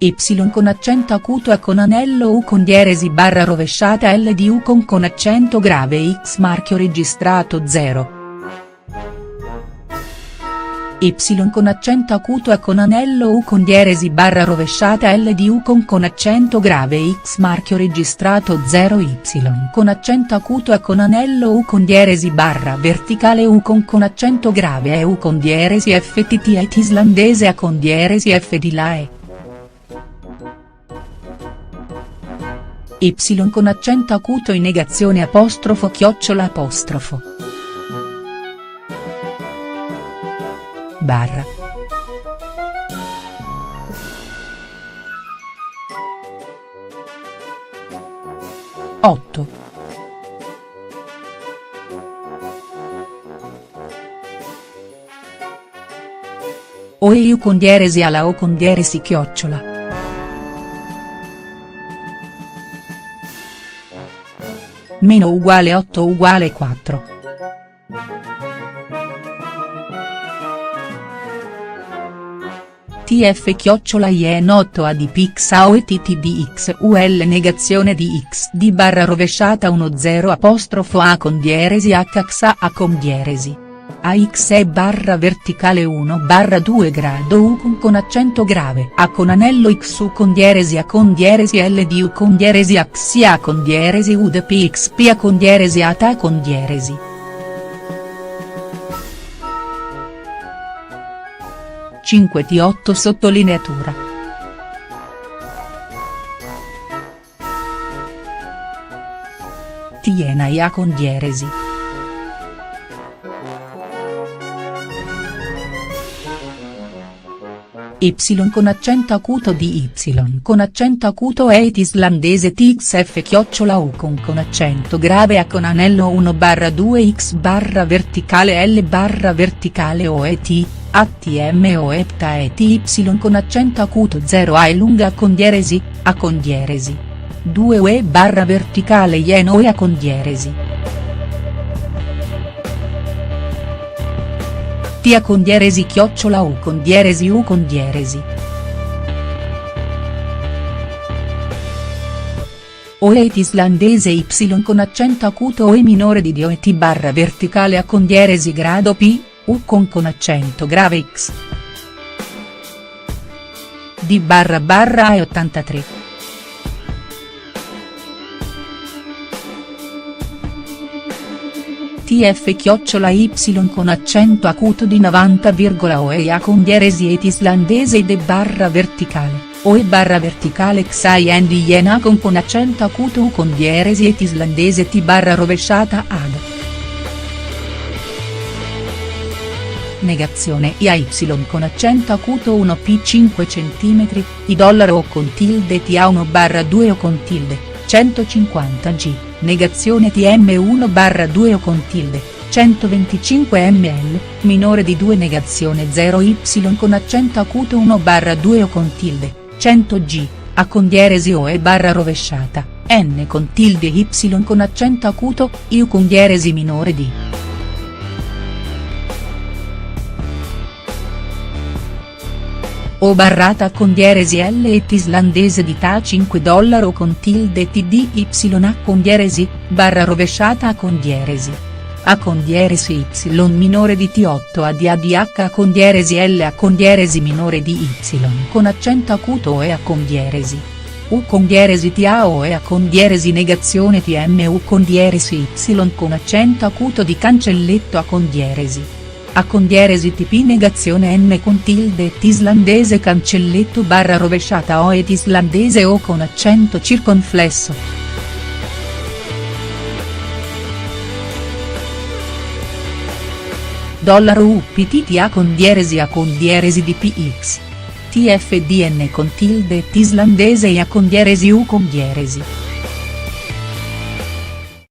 Y con accento acuto e con anello U con dieresi barra rovesciata L di U con con accento grave X marchio registrato 0. Y con accento acuto e con anello U con dieresi barra rovesciata L di U con con accento grave X marchio registrato 0 Y con accento acuto e con anello U con dieresi barra verticale U con con accento grave e U con dieresi FTT et islandese A con dieresi F di La E. Y con accento acuto in negazione apostrofo chiocciola apostrofo. Barra. Otto. O eu con alla o con dieresi chiocciola. Meno uguale 8 uguale 4. TF chiocciola 8 a di pixao e ttdx ul negazione di x di barra rovesciata 1 0 apostrofo a con dieresi hxa a con dieresi. AX e barra verticale 1 barra 2 grado U con, accento grave A con anello X U con dieresi A con dieresi L di U con dieresi X A con dieresi U de PX P A con dieresi ta con dieresi. Cinque T 8 sottolineatura. Tiena A con dieresi. Y con accento acuto di Y con accento acuto et islandese txf chiocciola U con con accento grave A con anello 1 barra 2 x barra verticale L barra verticale O e T, ATM o epta et Y con accento acuto 0 A e lunga con dieresi, A con dieresi. 2 UE barra verticale Ieno e A con dieresi. Tia con dieresi chiocciola U con dieresi U con dieresi. Oet islandese Y con accento acuto e minore di Dio e T barra verticale A con dieresi grado P, U con con accento grave X. D barra barra e 83. TF chiocciola Y con accento acuto di 90,oea con dieresi et islandese de barra verticale, oe barra verticale xai and iena con con accento acuto u con dieresi et islandese t barra rovesciata ad. Negazione IAY con accento acuto 1 p 5 cm, i dollaro o con tilde TA 1 barra 2 o con tilde, 150 g negazione TM1 barra 2 o con tilde, 125 ml, minore di 2 negazione 0 y con accento acuto 1 barra 2 o con tilde, 100 g, a con dieresi o e barra rovesciata, n con tilde y con accento acuto, i con dieresi minore di. O barrata con dieresi L et islandese di Ta 5 dollaro con tilde TDY A con dieresi, barra rovesciata con dieresi. A con dieresi Y minore di T8 a di ADH A con dieresi L A con dieresi minore di Y con accento acuto e A con dieresi. U con dieresi TA o e A con dieresi negazione TM U con dieresi Y con accento acuto di cancelletto A con dieresi. A con dieresi tp negazione n con tilde et islandese cancelletto barra rovesciata o et islandese o con accento circonflesso. Dollaro UPTTA con dieresi A con dieresi di PX. TFDN con tilde et islandese e A con dieresi U con dieresi.